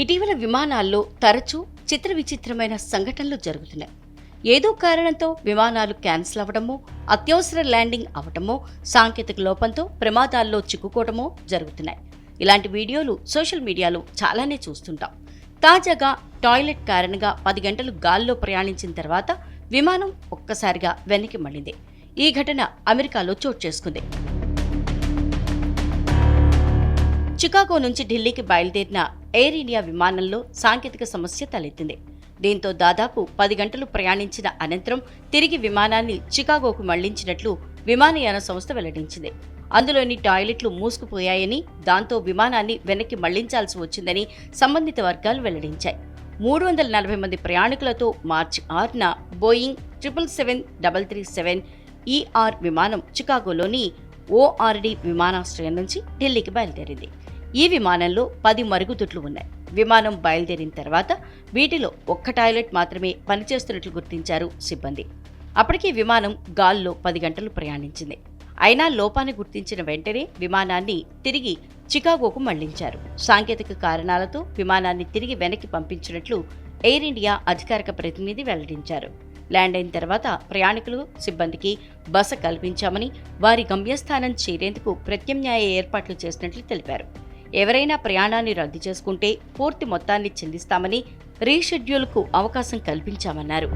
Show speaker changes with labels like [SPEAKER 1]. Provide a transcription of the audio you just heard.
[SPEAKER 1] ఇటీవల విమానాల్లో తరచూ చిత్ర విచిత్రమైన సంఘటనలు జరుగుతున్నాయి. ఏదో కారణంతో విమానాలు క్యాన్సిల్ అవ్వడమో అత్యవసర ల్యాండింగ్ అవటమో సాంకేతిక లోపంతో ప్రమాదాల్లో చిక్కుకోవడమో జరుగుతున్నాయి. ఇలాంటి వీడియోలు సోషల్ మీడియాలో చాలానే చూస్తుంటాం. తాజాగా టాయిలెట్ కారణంగా పది గంటలు గాల్లో ప్రయాణించిన తర్వాత విమానం ఒక్కసారిగా వెనక్కి మళ్ళింది. ఈ ఘటన అమెరికాలో చోటు చేసుకుంది. చికాగో నుంచి ఢిల్లీకి బయలుదేరిన ఎయిర్ ఇండియా విమానంలో సాంకేతిక సమస్య తలెత్తింది. దీంతో దాదాపు పది గంటలు ప్రయాణించిన అనంతరం తిరిగి విమానాన్ని చికాగోకు మళ్ళించినట్లు విమానయాన సంస్థ వెల్లడించింది. అందులోని టాయిలెట్లు మూసుకుపోయాయని దాంతో విమానాన్ని వెనక్కి మళ్ళించాల్సి వచ్చిందని సంబంధిత వర్గాలు వెల్లడించాయి. మూడు వందల నలభై మంది ప్రయాణికులతో మార్చి ఆరున Boeing triple seven double three seven ER విమానం చికాగోలోని ఓఆర్డి విమానాశ్రయం నుంచి ఢిల్లీకి బయలుదేరింది. ఈ విమానంలో పది మరుగుదొడ్లు ఉన్నాయి. విమానం బయలుదేరిన తర్వాత వీటిలో ఒక్క టాయిలెట్ మాత్రమే పనిచేస్తున్నట్లు గుర్తించారు సిబ్బంది. అప్పటికి విమానం గాల్లో పది గంటలు ప్రయాణించింది. అయినా లోపాన్ని గుర్తించిన వెంటనే విమానాన్ని తిరిగి చికాగోకు మళ్ళించారు. సాంకేతిక కారణాలతో విమానాన్ని తిరిగి వెనక్కి పంపించినట్లు ఎయిర్ ఇండియా అధికారిక ప్రతినిధి వెల్లడించారు. ల్యాండ్ అయిన తర్వాత ప్రయాణికులు సిబ్బందికి బస కల్పించామని వారి గమ్యస్థానం చేరేందుకు ప్రత్యామ్నాయ ఏర్పాట్లు చేసినట్లు తెలిపారు. ఎవరైనా ప్రయాణాన్ని రద్దు చేసుకుంటే పూర్తి మొత్తాన్ని చెల్లిస్తామని రీషెడ్యూల్కు అవకాశం కల్పించామన్నారు.